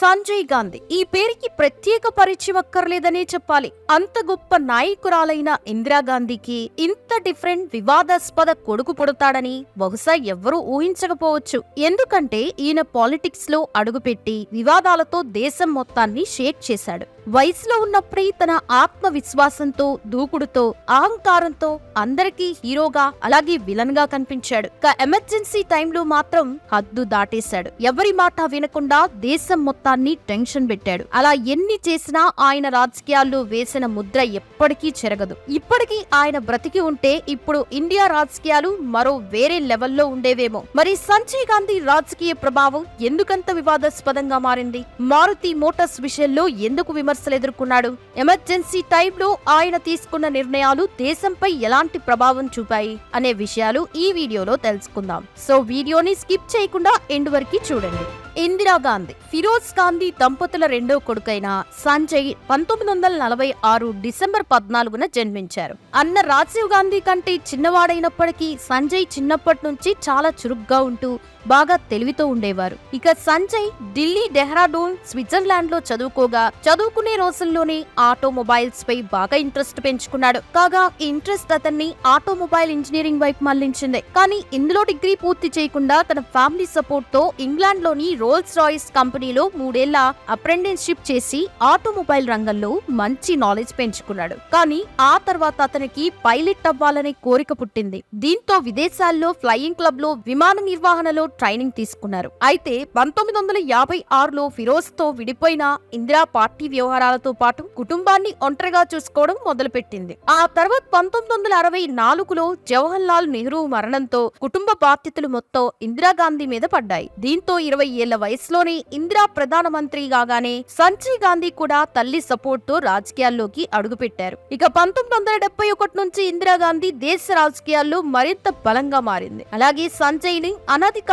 సంజయ్ గాంధీ. ఈ పేరుకి ప్రత్యేక పరిచయం అక్కర్లేదనే చెప్పాలి. అంత గొప్ప నాయకురాలైన ఇందిరాగాంధీకి ఇంత డిఫరెంట్ వివాదాస్పద కొడుకు పుడతాడని బహుశా ఎవ్వరూ ఊహించకపోవచ్చు. ఎందుకంటే ఈయన పాలిటిక్స్లో అడుగుపెట్టి వివాదాలతో దేశం మొత్తాన్ని షేక్ చేశాడు. వయసులో ఉన్నప్పుడే తన ఆత్మవిశ్వాసంతో దూకుడుతో అహంకారంతో అందరికీ హీరోగా అలాగే విలన్గా కనిపించాడు ఎమర్జెన్సీ టైంలో మాత్రం హద్దు దాటేశాడు. ఎవరి మాట వినకుండా దేశం మొత్తం మొత్తాన్ని టెన్షన్ పెట్టాడు. అలా ఎన్ని చేసినా ఆయన రాజకీయాల్లో వేసిన ముద్ర ఎప్పటికీ చెరగదు. ఇప్పటికీ ఆయన బ్రతికి ఉంటే ఇప్పుడు ఇండియా రాజకీయాలు మరో వేరే లెవెల్లో ఉండేవేమో. మరి సంజయ్ గాంధీ రాజకీయ ప్రభావం ఎందుకంత వివాదాస్పదంగా మారింది? మారుతి మోటార్స్ విషయంలో ఎందుకు విమర్శలు ఎదుర్కొన్నాడు? ఎమర్జెన్సీ టైంలో ఆయన తీసుకున్న నిర్ణయాలు దేశంపై ఎలాంటి ప్రభావం చూపాయి? అనే విషయాలు ఈ వీడియోలో తెలుసుకుందాం. సో వీడియోని స్కిప్ చేయకుండా ఎండ్ వరకు చూడండి. ఇందిరాగాంధీ ఫిరోజ్ గాంధీ దంపతుల రెండో కొడుకైన సంజయ్ పంతొమ్మిది వందల నలభై ఆరు డిసెంబర్ పద్నాలుగున జన్మించారు. అన్న రాజీవ్ గాంధీ కంటే చిన్నవాడైనప్పటికీ సంజయ్ చిన్నప్పటి నుంచి చాలా చురుగ్గా ఉంటూ బాగా తెలివితో ఉండేవారు. ఇక సంజయ్ ఢిల్లీ డెహ్రాడూన్ స్విట్జర్లాండ్లో చదువుకోగా చదువుకునే రోజుల్లోనే ఆటోమొబైల్స్ పై బాగా ఇంట్రెస్ట్ పెంచుకున్నాడు. కాగా ఈ ఇంట్రెస్ట్ అతన్ని ఆటోమొబైల్ ఇంజనీరింగ్ వైపు మళ్ళించింది. కానీ ఇందులో డిగ్రీ పూర్తి చేయకుండా తన ఫ్యామిలీ సపోర్ట్తో ఇంగ్లాండ్లోని రోల్స్ రాయిస్ కంపెనీలో మూడేళ్ళ అప్రెంటిస్షిప్ చేసి ఆటోమొబైల్ రంగంలో మంచి నాలెడ్జ్ పెంచుకున్నాడు. కానీ ఆ తర్వాత అతనికి పైలట్ అవ్వాలనే కోరిక పుట్టింది. దీంతో విదేశాల్లో ఫ్లయింగ్ క్లబ్లో విమాన నిర్వహణలో ట్రైనింగ్ తీసుకున్నారు. అయితే పంతొమ్మిది వందల యాభై ఆరులో ఫిరోజ్తో విడిపోయిన ఇందిరా పార్టీ వ్యవహారాలతో పాటు కుటుంబాన్ని ఒంటరిగా చూసుకోవడం మొదలుపెట్టింది. ఆ తర్వాత పంతొమ్మిది వందల అరవై నాలుగులో జవహర్ లాల్ నెహ్రూ మరణంతో కుటుంబ బాధ్యతలు మొత్తం ఇందిరాగాంధీ మీద పడ్డాయి. దీంతో ఇరవై ఏళ్ళ వయసులోనే ఇందిరా ప్రధానమంత్రి కాగానే సంజయ్ గాంధీ కూడా తల్లి సపోర్ట్తో రాజకీయాల్లోకి అడుగుపెట్టారు. ఇక పంతొమ్మిది వందల డెబ్బై ఒకటి నుంచి ఇందిరాగాంధీ దేశ రాజకీయాల్లో మరింత బలంగా మారింది. అలాగే సంజయ్ని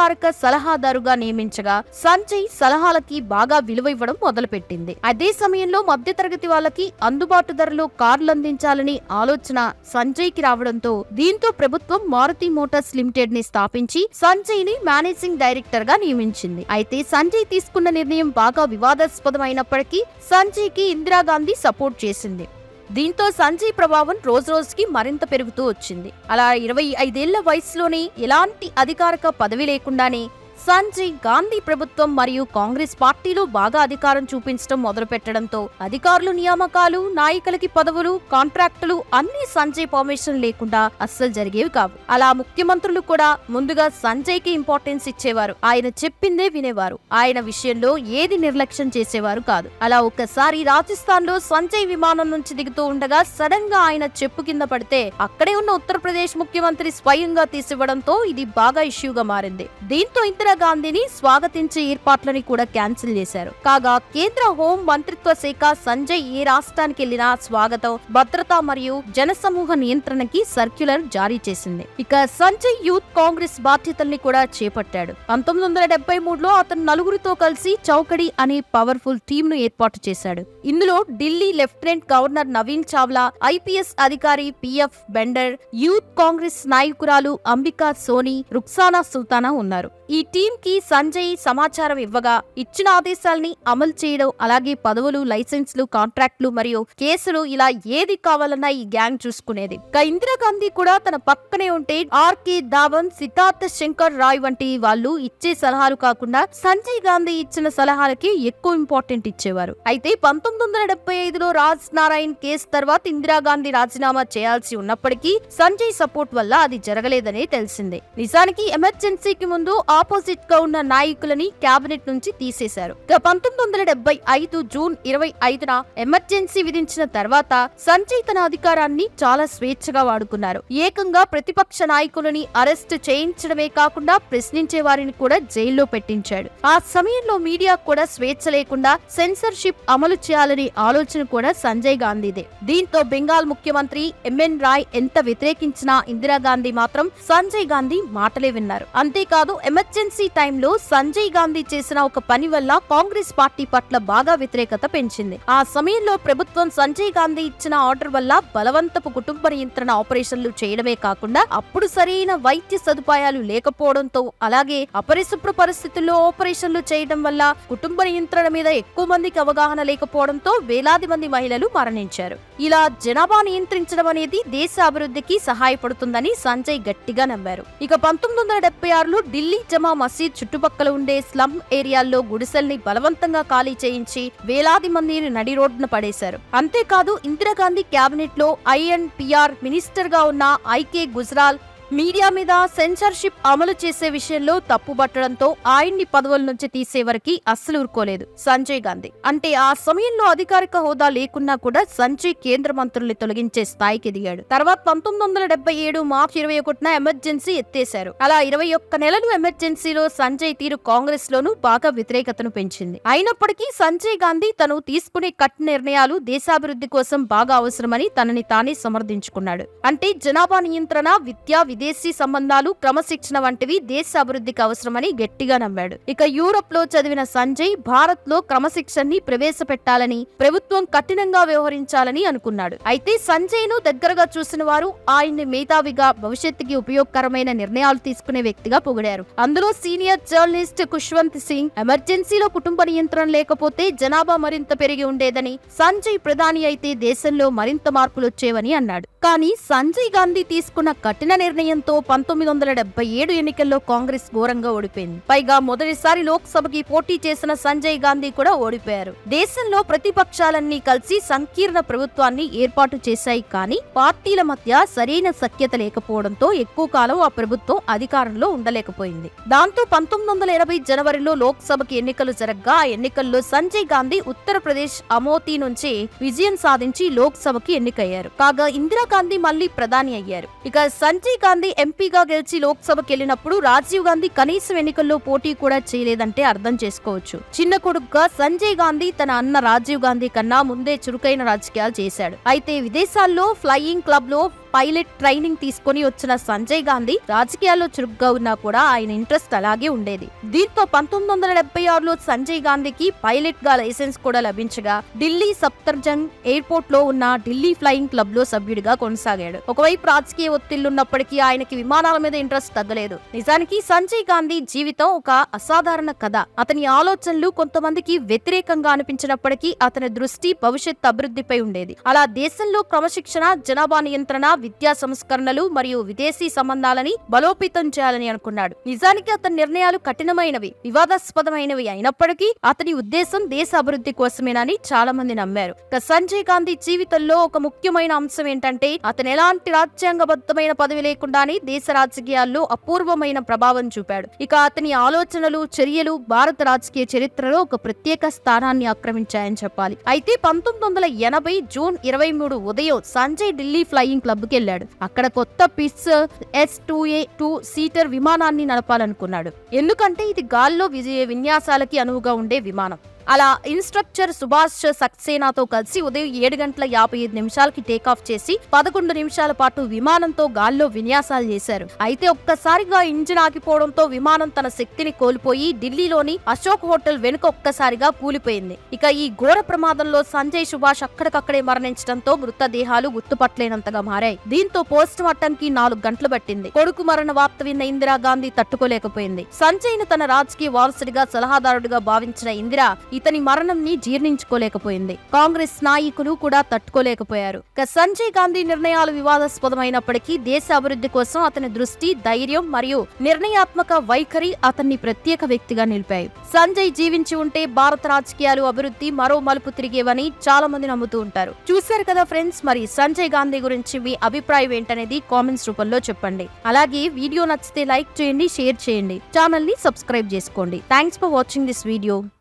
అనధికారిక సలహాదారుగా నియమించగా సంజయ్ సలహాలకి బాగా విలువ ఇవ్వడం మొదలుపెట్టింది. అదే సమయంలో మధ్యతరగతి వాళ్ళకి అందుబాటు ధరలో కార్లు అందించాలని ఆలోచన సంజయ్కి రావడంతో దీంతో ప్రభుత్వం మారుతి మోటార్స్ లిమిటెడ్ని స్థాపించి సంజయ్ని మేనేజింగ్ డైరెక్టర్గా నియమించింది. అయితే సంజయ్ తీసుకున్న నిర్ణయం బాగా వివాదాస్పదమైనప్పటికీ సంజయ్కి ఇందిరాగాంధీ సపోర్ట్ చేసింది. దీంతో సంజయ్ ప్రభావం రోజు రోజుకి మరింత పెరుగుతూ వచ్చింది. అలా ఇరవై ఐదేళ్ళ వయసులోనే ఎలాంటి అధికారిక పదవి లేకుండానే సంజయ్ గాంధీ ప్రభుత్వం మరియు కాంగ్రెస్ పార్టీలు బాగా అధికారం చూపించడం మొదలుపెట్టడంతో అధికారులు నియామకాలు నాయకులకి పదవులు కాంట్రాక్టులు అన్ని సంజయ్ పర్మిషన్ లేకుండా అస్సలు జరిగేవి కావు. అలా ముఖ్యమంత్రులు కూడా ముందుగా సంజయ్కి ఇంపార్టెన్స్ ఇచ్చేవారు. ఆయన చెప్పిందే వినేవారు. ఆయన విషయంలో ఏది నిర్లక్ష్యం చేసేవారు కాదు. అలా ఒక్కసారి రాజస్థాన్లో సంజయ్ విమానం నుంచి దిగుతూ ఉండగా సడన్గా ఆయన చెప్పు కింద పడితే అక్కడే ఉన్న ఉత్తరప్రదేశ్ ముఖ్యమంత్రి స్వయంగా తీసివ్వడంతో ఇది బాగా ఇష్యూగా మారింది. దీంతో ఇంత ఇందిరాగాంధీని స్వాగతించే ఏర్పాట్లని కూడా క్యాన్సిల్ చేశారు. కాగా కేంద్ర హోం మంత్రిత్వ శాఖ సంజయ్ ఏ రాష్ట్రానికి వెళ్ళినా స్వాగతం భద్రత మరియు జనసమూహ నియంత్రణకి సర్క్యులర్ జారీ చేసింది. ఇక సంజయ్ యూత్ కాంగ్రెస్ బాధ్యతల్ని కూడా చేపట్టాడు. పంతొమ్మిది వందల డెబ్బై మూడులో అతను నలుగురితో కలిసి చౌకడి అనే పవర్ఫుల్ టీమ్ను ఏర్పాటు చేశాడు. ఇందులో Delhi lieutenant governor Naveen Chawla IPS అధికారి పిఎఫ్ బెండర్ యూత్ కాంగ్రెస్ నాయకురాలు అంబికా సోని రుక్సానా సుల్తానా ఉన్నారు. ఈ టీమ్కి సంజయ్ సమాచారం ఇవ్వగా ఇచ్చిన ఆదేశాల్ని అమలు చేయడం అలాగే పదవులు లైసెన్స్లు కాంట్రాక్ట్లు మరియు కేసులు ఇలా ఏది కావాలన్నా ఈ గ్యాంగ్ చూసుకునేది. ఇక ఇందిరాగాంధీ కూడా తన పక్కనే ఉంటే ఆర్కే ధావన్ సిద్ధార్థ శంకర్ రాయ్ వంటి వాళ్ళు ఇచ్చే సలహాలు కాకుండా సంజయ్ గాంధీ ఇచ్చిన సలహాలకి ఎక్కువ ఇంపార్టెంట్ ఇచ్చేవారు. అయితే పంతొమ్మిది వందల డెబ్బై ఐదులో రాజ్ నారాయణ్ కేసు తర్వాత ఇందిరాగాంధీ రాజీనామా చేయాల్సి ఉన్నప్పటికీ సంజయ్ సపోర్ట్ వల్ల అది జరగలేదని తెలిసిందే. నిజానికి ఎమర్జెన్సీకి ముందు ఆపోజిట్ ఆపోజిట్గా ఉన్న నాయకులని కేబినెట్ నుంచి తీసేశారు. ఇక పంతొమ్మిది వందల డెబ్బై ఐదు జూన్ ఇరవై ఐదున ఎమర్జెన్సీ విధించిన తర్వాత సంజయ్ తన అధికారాన్ని చాలా స్వేచ్ఛగా వాడుకున్నారు. ఏకంగా ప్రతిపక్ష నాయకులని అరెస్ట్ చేయించడమే కాకుండా ప్రశ్నించే వారిని కూడా జైల్లో పెట్టించాడు. ఆ సమయంలో మీడియా కూడా స్వేచ్ఛ లేకుండా సెన్సర్షిప్ అమలు చేయాలనే ఆలోచన కూడా సంజయ్ గాంధీదే. దీంతో బెంగాల్ ముఖ్యమంత్రి ఎంఎన్ రాయ్ ఎంత వ్యతిరేకించినా ఇందిరాగాంధీ మాత్రం సంజయ్ గాంధీ మాటలే విన్నారు. అంతేకాదు ఎమర్జెన్సీ ఎన్ఆర్సీ టైంలో సంజయ్ గాంధీ చేసిన ఒక పని వల్ల కాంగ్రెస్ పార్టీ పట్ల బాగా వ్యతిరేకత పెంచింది. ఆ సమయంలో ప్రభుత్వం సంజయ్ గాంధీ ఇచ్చిన ఆర్డర్ వల్ల బలవంతపు కుటుంబ నియంత్రణ ఆపరేషన్లు చేయడమే కాకుండా అప్పుడు సరైన వైద్య సదుపాయాలు లేకపోవడంతో అలాగే అపరిశుభ్ర పరిస్థితుల్లో ఆపరేషన్లు చేయడం వల్ల కుటుంబ నియంత్రణ మీద ఎక్కువ మందికి అవగాహన లేకపోవడంతో వేలాది మంది మహిళలు మరణించారు. ఇలా జనాభా నియంత్రించడం అనేది దేశ అభివృద్ధికి సహాయపడుతుందని సంజయ్ గట్టిగా నమ్మారు. ఇక పంతొమ్మిది వందల డెబ్బై ఆరులో ఢిల్లీ జమా మసీద్ చుట్టుపక్కల ఉండే స్లమ్ ఏరియాల్లో గుడిసెల్ని బలవంతంగా ఖాళీ చేయించి వేలాది మందిని నడి రోడ్డున పడేశారు. అంతేకాదు ఇందిరాగాంధీ కేబినెట్లో ఐఎన్పిఆర్ మినిస్టర్గా ఉన్న ఐకే గుజరాల్ మీడియా మీద సెన్సర్షిప్ అమలు చేసే విషయంలో తప్పుబట్టడంతో ఆయన్ని పదవుల నుంచి తీసే వరకు అస్సలు ఊరుకోలేదు సంజయ్ గాంధీ. అంటే ఆ సమయంలో అధికారిక హోదా లేకున్నా కూడా సంజయ్ కేంద్ర మంత్రుల్ని తొలగించే స్థాయికి ఎదిగాడు. తర్వాత పంతొమ్మిది వందల డెబ్బై ఏడు మార్చి ఇరవై ఒకటిన ఎమర్జెన్సీ ఎత్తేశారు. అలా ఇరవై ఒక్క నెలలు ఎమర్జెన్సీలో సంజయ్ తీరు కాంగ్రెస్ లోనూ బాగా వ్యతిరేకతను పెంచింది. అయినప్పటికీ సంజయ్ గాంధీ తను తీసుకునే కట్ నిర్ణయాలు దేశాభివృద్ధి కోసం బాగా అవసరమని తనని తానే సమర్థించుకున్నాడు. అంటే జనాభా నియంత్రణ విద్యా విదేశీ సంబంధాలు క్రమశిక్షణ వంటివి దేశ అభివృద్ధికి అవసరమని గట్టిగా నమ్మాడు. ఇక యూరోప్లో చదివిన సంజయ్ భారత్లో క్రమశిక్షణని ప్రవేశపెట్టాలని ప్రభుత్వం కఠినంగా వ్యవహరించాలని అనుకున్నాడు. అయితే సంజయ్ను దగ్గరగా చూసిన వారు ఆయన్ని మేధావిగా భవిష్యత్తుకి ఉపయోగకరమైన నిర్ణయాలు తీసుకునే వ్యక్తిగా పొగిడారు. అందులో సీనియర్ జర్నలిస్ట్ కుష్వంత్ సింగ్ ఎమర్జెన్సీలో కుటుంబ నియంత్రణ లేకపోతే జనాభా మరింత పెరిగి ఉండేదని సంజయ్ ప్రధాని అయితే దేశంలో మరింత మార్పులు వచ్చేవని అన్నాడు. కానీ సంజయ్ గాంధీ తీసుకున్న కఠిన నిర్ణయం నిర్ణయంతో పంతొమ్మిది వందల డెబ్బై ఏడు ఎన్నికల్లో కాంగ్రెస్ ఘోరంగా ఓడిపోయింది. పైగా మొదటిసారి లోక్సభకి పోటీ చేసిన సంజయ్ గాంధీ కూడా ఓడిపోయారు. దేశంలో ప్రతిపక్షాలన్నీ కలిసి సంకీర్ణ ప్రభుత్వాన్ని ఏర్పాటు చేశాయి కానీ పార్టీల మధ్య సరైన సఖ్యత లేకపోవడంతో ఎక్కువ కాలం ఆ ప్రభుత్వం అధికారంలో ఉండలేకపోయింది. దాంతో పంతొమ్మిది వందల ఎనభై జనవరిలో లోక్సభకి ఎన్నికలు జరగ్గా ఆ ఎన్నికల్లో సంజయ్ గాంధీ ఉత్తరప్రదేశ్ అమోతి నుంచి విజయం సాధించి లోక్సభకి ఎన్నికయ్యారు. కాగా ఇందిరాగాంధీ మళ్ళీ ప్రధాని అయ్యారు. ఇక సంజయ్ గాంధీ ఎంపీగా గెలిచి లోక్సభకి వెళ్ళినప్పుడు రాజీవ్ గాంధీ కనీసం ఎన్నికల్లో పోటీ కూడా చేయలేదంటే అర్థం చేసుకోవచ్చు. చిన్న కొడుకుగా సంజయ్ గాంధీ తన అన్న రాజీవ్ గాంధీ కన్నా ముందే చురుకైన రాజకీయాలు చేశాడు. అయితే విదేశాల్లో ఫ్లయింగ్ క్లబ్లో పైలట్ ట్రైనింగ్ తీసుకుని వచ్చిన సంజయ్ గాంధీ రాజకీయాల్లో చురుగ్గా ఉన్నా కూడా ఆయన ఇంట్రెస్ట్ అలాగే ఉండేది. దీంతో పంతొమ్మిది వందల డెబ్బై ఆరులో సంజయ్ గాంధీకి పైలట్గా లైసెన్స్ కూడా లభించగా ఢిల్లీ సప్తర్జంగ్ ఎయిర్పోర్ట్లో ఉన్న ఢిల్లీ ఫ్లయింగ్ క్లబ్లో సభ్యుడిగా కొనసాగాడు. ఒకవైపు రాజకీయ ఒత్తిళ్ళున్నప్పటికీ ఆయనకి విమానాల మీద ఇంట్రెస్ట్ తగ్గలేదు. నిజానికి సంజయ్ గాంధీ జీవితం ఒక అసాధారణ కథ. అతని ఆలోచనలు కొంతమందికి వ్యతిరేకంగా అనిపించినప్పటికీ అతని దృష్టి భవిష్యత్ అభివృద్ధిపై ఉండేది. అలా దేశంలో క్రమశిక్షణ జనాభా నియంత్రణ విద్యా సంస్కరణలు మరియు విదేశీ సంబంధాలని బలోపేతం చేయాలని అనుకున్నాడు. నిజానికి అతని నిర్ణయాలు కఠినమైనవి వివాదాస్పదమైనవి అయినప్పటికీ అతని ఉద్దేశం దేశ అభివృద్ధి కోసమేనని చాలా మంది నమ్మారు. సంజయ్ గాంధీ జీవితంలో ఒక ముఖ్యమైన అంశం ఏంటంటే అతను ఎలాంటి రాజ్యాంగబద్ధమైన పదవి లేకుండానే దేశ రాజకీయాల్లో అపూర్వమైన ప్రభావం చూపాడు. ఇక అతని ఆలోచనలు చర్యలు భారత రాజకీయ చరిత్రలో ఒక ప్రత్యేక స్థానాన్ని ఆక్రమించాయని చెప్పాలి. అయితే పంతొమ్మిది వందల ఎనభై జూన్ ఇరవై మూడు ఉదయం సంజయ్ ఢిల్లీ ఫ్లయింగ్ క్లబ్ కి వెళ్ళాడు అక్కడ కొత్త Pitts S two A two seater విమానాన్ని నడపాలనుకున్నాడు. ఎందుకంటే ఇది గాల్లో విజయ విన్యాసాలకి అనువుగా ఉండే విమానం. అలా ఇన్స్ట్రక్టర్ సుభాష్ సక్సేనాతో కలిసి ఉదయం ఏడు గంటల యాభై ఐదు నిమిషాలకి టేకాఫ్ చేసి పదకొండు నిమిషాల పాటు విమానంతో గాల్లో విన్యాసాలు చేశారు. అయితే ఒక్కసారిగా ఇంజిన్ ఆగిపోవడంతో విమానం తన శక్తిని కోల్పోయి ఢిల్లీలోని అశోక్ హోటల్ వెనుక ఒక్కసారిగా కూలిపోయింది. ఇక ఈ ఘోర ప్రమాదంలో సంజయ్ సుభాష్ అక్కడికక్కడే మరణించడంతో మృతదేహాలు గుర్తుపట్టలేనంతగా మారాయి. దీంతో పోస్ట్ మార్టం కి నాలుగు గంటలు పట్టింది. కొడుకు మరణ వార్త విన్న ఇందిరాగాంధీ తట్టుకోలేకపోయింది. సంజయ్ను తన రాజకీయ వారసుడిగా సలహాదారుడిగా భావించిన ఇందిరా ఇతని మరణంని జీర్ణించుకోలేకపోయింది. కాంగ్రెస్ నాయకులు కూడా తట్టుకోలేకపోయారు. ఇక సంజయ్ గాంధీ నిర్ణయాలు వివాదాస్పదమైనప్పటికీ దేశ అభివృద్ధి కోసం అతని దృష్టి ధైర్యం మరియు నిర్ణయాత్మక వైఖరి అతన్ని ప్రత్యేక వ్యక్తిగా నిలిపాయి. సంజయ్ జీవించి ఉంటే భారత రాజకీయాలు అభివృద్ధి మరో మలుపు తిరిగేవని చాలా మంది నమ్ముతూ ఉంటారు. చూశారు కదా ఫ్రెండ్స్ మరి సంజయ్ గాంధీ గురించి మీ అభిప్రాయం ఏంటనేది కామెంట్స్ రూపంలో చెప్పండి. అలాగే వీడియో నచ్చితే లైక్ చేయండి షేర్ చేయండి. ఛానల్ని సబ్స్క్రైబ్ చేసుకోండి. Thanks for watching this video